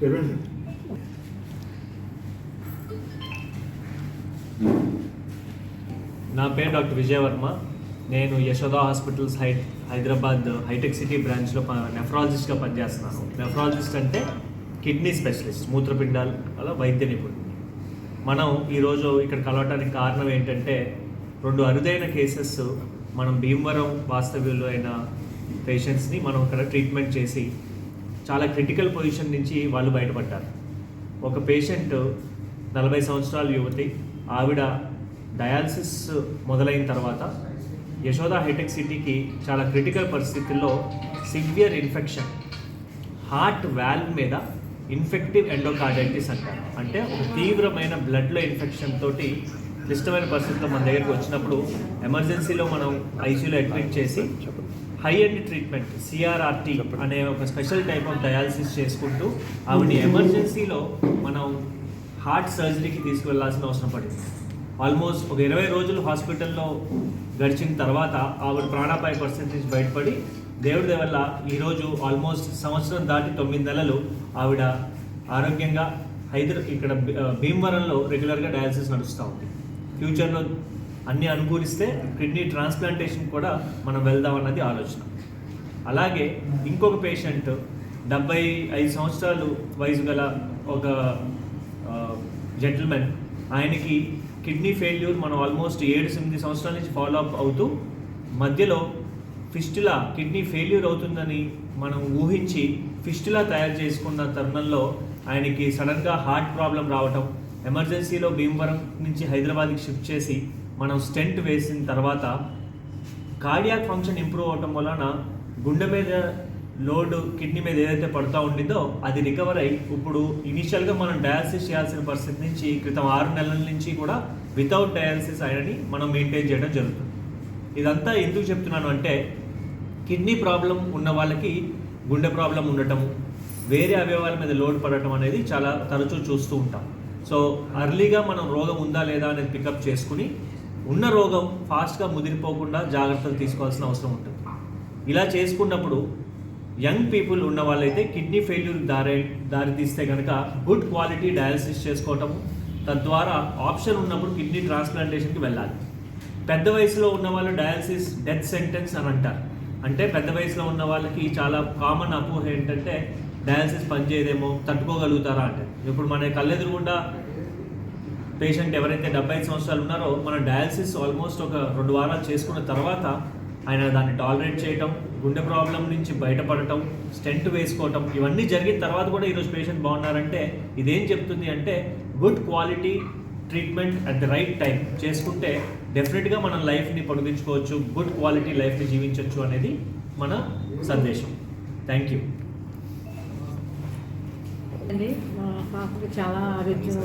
చెప్పండి నా పేరు డాక్టర్ విజయవర్మ నేను యశోద హాస్పిటల్స్ హై హైదరాబాద్ హైటెక్ సిటీ బ్రాంచ్లో నెఫ్రాలజిస్ట్గా పనిచేస్తున్నాను. నెఫ్రాలజిస్ట్ అంటే కిడ్నీ స్పెషలిస్ట్ మూత్రపిండాలు అలా వైద్య నిపుణుడు మనం ఈరోజు ఇక్కడ కలవటానికి కారణం ఏంటంటే రెండు అరుదైన కేసెస్ మనం భీమవరం వాస్తవ్యులు అయిన పేషెంట్స్ని మనం ఇక్కడ ట్రీట్మెంట్ చేసి చాలా క్రిటికల్ పొజిషన్ నుంచి వాళ్ళు బయటపడ్డారు. ఒక పేషెంట్ నలభై సంవత్సరాల యువతి ఆవిడ డయాలసిస్ మొదలైన తర్వాత యశోద హైటెక్ సిటీకి చాలా క్రిటికల్ పరిస్థితుల్లో సివియర్ ఇన్ఫెక్షన్ హార్ట్ వాల్వ్ మీద ఇన్ఫెక్టివ్ ఎండోకార్డైటిస్ అంటారు. అంటే ఒక తీవ్రమైన బ్లడ్లో ఇన్ఫెక్షన్ తోటి క్లిష్టమైన పరిస్థితుల్లో మన దగ్గరికి వచ్చినప్పుడు ఎమర్జెన్సీలో మనం ఐసీయూలో అడ్మిట్ చేసి హై ఎండ్ ట్రీట్మెంట్ సిఆర్ఆర్టీ అనే ఒక స్పెషల్ టైప్ ఆఫ్ డయాలసిస్ చేసుకుంటూ ఆవిడ ఎమర్జెన్సీలో మనం హార్ట్ సర్జరీకి తీసుకువెళ్ళాల్సిన అవసరం పడింది. ఆల్మోస్ట్ ఒక ఇరవై రోజులు హాస్పిటల్లో గడిచిన తర్వాత ఆవిడ ప్రాణాపాయ నుంచి బయటపడి దేవుడి వల్ల ఈరోజు ఆల్మోస్ట్ సంవత్సరం దాటి తొమ్మిది నెలలు ఆవిడ ఆరోగ్యంగా హైదరా ఇక్కడ భీమవరంలో రెగ్యులర్గా డయాలసిస్ నడుస్తూ ఉంది. ఫ్యూచర్లో అన్ని అనుకూలిస్తే కిడ్నీ ట్రాన్స్ప్లాంటేషన్ కూడా మనం వెళ్దాం అన్నది ఆలోచన. అలాగే ఇంకొక పేషెంట్ డెబ్బై ఐదు సంవత్సరాలు వయసు గల ఒక జెంటిల్మెన్ ఆయనకి కిడ్నీ ఫెయిల్యూర్ మనం ఆల్మోస్ట్ ఏడు ఎనిమిది సంవత్సరాల నుంచి ఫాలో అప్ అవుతూ మధ్యలో ఫిస్టులా కిడ్నీ ఫెయిల్యూర్ అవుతుందని మనం ఊహించి ఫిస్టులా తయారు చేసుకున్న తరుణంలో ఆయనకి సడన్గా హార్ట్ ప్రాబ్లం రావటం ఎమర్జెన్సీలో భీమవరం నుంచి హైదరాబాద్కి షిఫ్ట్ చేసి మనం స్టెంట్ వేసిన తర్వాత కార్డియాక్ ఫంక్షన్ ఇంప్రూవ్ అవటం వలన గుండె మీద లోడ్ కిడ్నీ మీద ఏదైతే పడుతూ ఉండిందో అది రికవర్ అయ్యి ఇప్పుడు ఇనిషియల్గా మనం డయాలసిస్ చేయాల్సిన పరిస్థితి నుంచి క్రితం ఆరు నెలల నుంచి కూడా వితౌట్ డయాలసిస్ ఆయనని మనం మెయింటైన్ చేయడం జరుగుతుంది. ఇదంతా ఎందుకు చెప్తున్నాను అంటే కిడ్నీ ప్రాబ్లం ఉన్న వాళ్ళకి గుండె ప్రాబ్లం ఉండటం వేరే అవయవాల మీద లోడ్ పడటం అనేది చాలా తరచూ చూస్తూ ఉంటాం. సో అర్లీగా మనం రోగం ఉందా లేదా అనేది పికప్ చేసుకుని ఉన్న రోగం ఫాస్ట్గా ముదిరిపోకుండా జాగ్రత్తలు తీసుకోవాల్సిన అవసరం ఉంటుంది. ఇలా చేసుకున్నప్పుడు యంగ్ పీపుల్ ఉన్న వాళ్ళైతే కిడ్నీ ఫెయిల్యూర్ దారి దారితీస్తే కనుక గుడ్ క్వాలిటీ డయాలసిస్ చేసుకోవటము తద్వారా ఆప్షన్ ఉన్నప్పుడు కిడ్నీ ట్రాన్స్ప్లాంటేషన్కి వెళ్ళాలి. పెద్ద వయసులో ఉన్న వాళ్ళు డయాలసిస్ డెత్ సెంటెన్స్ అని అంటారు. అంటే పెద్ద వయసులో ఉన్న వాళ్ళకి చాలా కామన్ అపోహ ఏంటంటే డయాలసిస్ పనిచేయదేమో తట్టుకోగలుగుతారా అంటే. ఇప్పుడు మన కళ్ళెదురుగుండా పేషెంట్ ఎవరైతే డెబ్బై ఐదు సంవత్సరాలు ఉన్నారో మనం డయాలసిస్ ఆల్మోస్ట్ ఒక రెండు వారాలు చేసుకున్న తర్వాత ఆయన దాన్ని టాలరేట్ చేయటం గుండె ప్రాబ్లం నుంచి బయటపడటం స్టెంట్ వేసుకోవటం ఇవన్నీ జరిగిన తర్వాత కూడా ఈరోజు పేషెంట్ బాగున్నారంటే ఇదేం చెప్తుంది అంటే good quality treatment at the right time చేసుకుంటే డెఫినెట్గా మనం లైఫ్ని పొడిగించుకోవచ్చు గుడ్ క్వాలిటీ లైఫ్ని జీవించవచ్చు అనేది మన సందేశం. Thank you. అండి మా పాపకు చాలా ఆరోగ్యం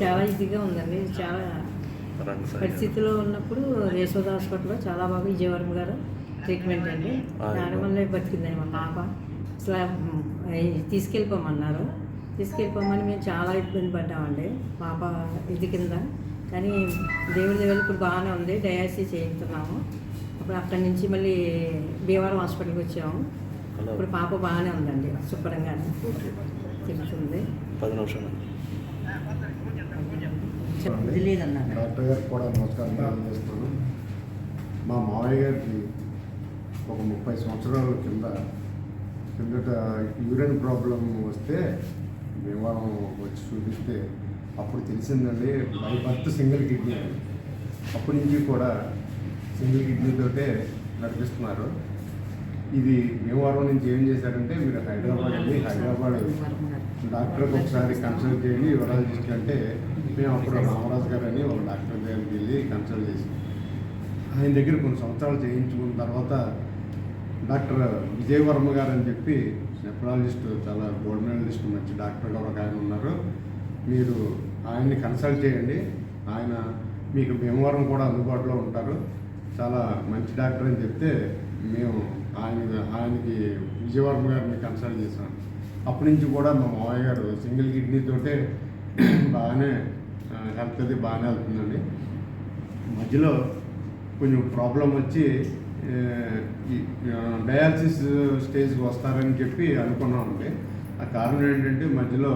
చాలా ఇదిగా ఉందండి. చాలా పరిస్థితిలో ఉన్నప్పుడు యశోద హాస్పిటల్లో చాలా బాగా విజయవరం గారు ట్రీట్మెంట్ అండి. దానివల్లే బతికిందండి మా పాప. అసలు మ్, తీసుకెళ్ళిపోమన్నారు. తీసుకెళ్ళిపోమని మేము చాలా ఇబ్బంది పడ్డామండి. పాప ఇది కింద. కానీ దేవుడి దగ్గర ఇప్పుడు బాగానే ఉంది. డయాలసిస్ చేయించున్నాము అప్పుడు అక్కడి నుంచి మళ్ళీ భీమవరం హాస్పిటల్కి వచ్చాము. ఇప్పుడు పాప బాగానే ఉందండి శుభ్రంగానే. పది నిమిషాలు డాక్టర్ గారికి కూడా నమస్కారం తెలియజేస్తున్నాను మా మావయ్య గారికి ఒక ముప్పై సంవత్సరాల కింద కిందట యూరిన్ ప్రాబ్లం వస్తే భీమవరం వచ్చి చూపిస్తే అప్పుడు తెలిసిందండి బై బర్త్ సింగిల్ కిడ్నీ. అప్పటి నుంచి కూడా సింగిల్ కిడ్నీతోటే నడిపిస్తున్నారు. ఇది భీమవరం నుంచి ఏం చేశారంటే మీరు హైదరాబాద్ వెళ్ళి హైదరాబాద్ డాక్టర్కి ఒకసారి కన్సల్ట్ చేయండి యూరాలజిస్ట్ అంటే మేము అప్పుడు రామరాజు గారు అని ఒక డాక్టర్ దగ్గరికి వెళ్ళి కన్సల్ట్ చేసి ఆయన దగ్గర కొన్ని సంవత్సరాలు చేయించుకున్న తర్వాత డాక్టర్ విజయవర్మ గారు అని చెప్పి నెఫ్రాలజిస్ట్ చాలా గోల్డ్ మెడలిస్ట్ మంచి డాక్టర్ గారు ఒక ఆయన ఉన్నారు. మీరు ఆయన్ని కన్సల్ట్ చేయండి. ఆయన మీకు భీమవరం కూడా అందుబాటులో ఉంటారు. చాలా మంచి డాక్టర్ అని చెప్తే మేము ఆయన ఆయనకి విజయవర్మ గారిని కన్సల్ట్ చేశాను. అప్పటి నుంచి కూడా మా మావయ్య గారు సింగిల్ కిడ్నీతోటే బాగానే హెల్త్ అది బాగానే వెళ్తుందండి మధ్యలో కొంచెం ప్రాబ్లం వచ్చి డయాలసిస్ స్టేజ్కి వస్తారని చెప్పి అనుకున్నామండి. ఆ కారణం ఏంటంటే మధ్యలో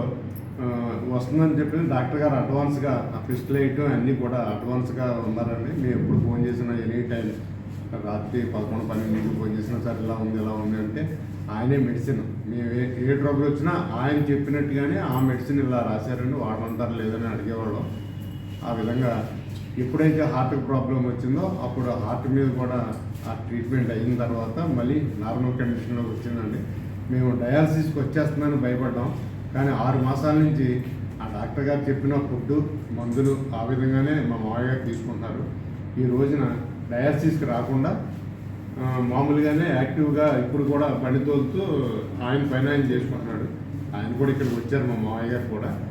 వస్తుందని చెప్పి డాక్టర్ గారు అడ్వాన్స్గా ఆ ఫిస్ట్ వేయటం అన్నీ కూడా అడ్వాన్స్గా ఉన్నారండి. మేము ఎప్పుడు ఫోన్ చేసినా ఎనీ టైం రాత్రి పదకొండు పన్నెండుకి ఫోన్ చేసినా సార్ ఇలా ఉంది ఇలా ఉంది అంటే ఆయనే మెడిసిన్. మేము ఏ ఏ ట్రబుల్ వచ్చినా ఆయన చెప్పినట్టుగానే ఆ మెడిసిన్ ఇలా రాశారండి వాడమంటారు లేదని అడిగేవాళ్ళం. ఆ విధంగా ఎప్పుడైతే హార్ట్ ప్రాబ్లం వచ్చిందో అప్పుడు హార్ట్ మీద కూడా ఆ ట్రీట్మెంట్ అయిన తర్వాత మళ్ళీ నార్మల్ కండిషన్లోకి వచ్చిందండి. మేము డయాలసిస్కి వచ్చేస్తుందని భయపడ్డాం. కానీ ఆరు మాసాల నుంచి ఆ డాక్టర్ గారు చెప్పిన ఫుడ్ మందులు ఆ విధంగానే మా మామయ్య తీసుకుంటారు తీసుకుంటున్నారు. ఈ రోజున డయాసిస్కి రాకుండా మామూలుగానే యాక్టివ్గా ఇప్పుడు కూడా బండి తోలుతూ ఆయన పైన ఆయన చేసుకుంటున్నాడు. ఆయన కూడా ఇక్కడికి వచ్చారు మా మామయ్య గారు కూడా.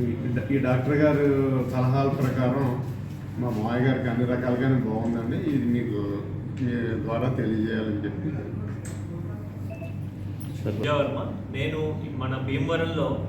ఈ- డాక్టర్ గారు సలహాల ప్రకారం మా మామయ్య గారికి అన్ని రకాలుగానే బాగుందండి. ఇది మీకు మీ ద్వారా తెలియజేయాలని చెప్పి. నేను మన భీమవరంలో